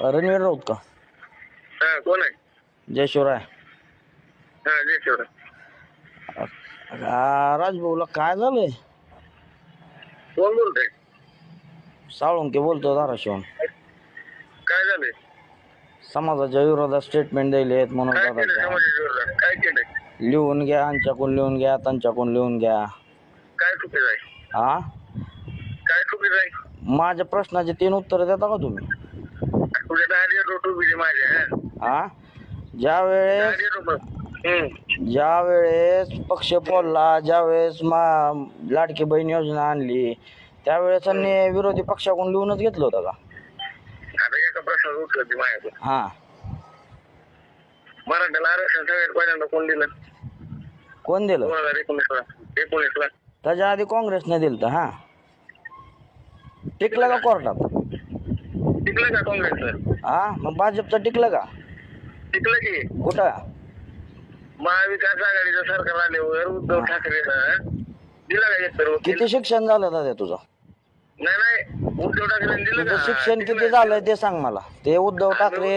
रणवीर राऊत का? हा कोण आहे? जय शिवराय. हा जय शिवराय. आ, राजभाऊला काय झालंय? कोण बोलतोय? साळुंके बोलतो धाराशिवून काय झालंय? समाजाच्या विरोधात स्टेटमेंट दिले आहेत म्हणून काय केलं दादा समाजाच्या विरोधात? काय केलंय? लिहून घ्या आमच्याकडून लिहून घ्या त्यांच्याकडून लिहून घ्या. काय चुकीचं आहे? हा काय चुकीचं आहे? माझ्या प्रश्नाचे तीन उत्तर देता का तुम्ही? रोट माझ्या हा. ज्या वेळेस ज्या वेळेस पक्ष फोडला ज्या वेळेस मा लाडकी बहीण योजना आणली त्यावेळेस त्यांनी विरोधी पक्षाकडून लिहूनच घेतलं होतं का? आता एका प्रश्नाचं उत्तर दे माझ्याकडे. हा. मराठ्याला आरक्षण सगळ्यात पहिल्यांदा कोण दिलं? कोण दिलं? दोन हजार एकोणीसला एकोणीसला त्याच्या आधी काँग्रेसने दिलं तर हा. टिकलं का कोर्टात? टिकलं का काँग्रेसचं? हा मग भाजपचं टिकलं का? टिकलं की. कुठं? महाविकास आघाडीचं सरकार आल्यावर उद्धव ठाकरेनं दिला का एक वकील? किती शिक्षण झालं दादा तुझं? नाही नाही. उद्धव ठाकरेंनी दिलं तुझं का? शिक्षण. किती झालंय ते सांग मला. ते उद्धव ठाकरे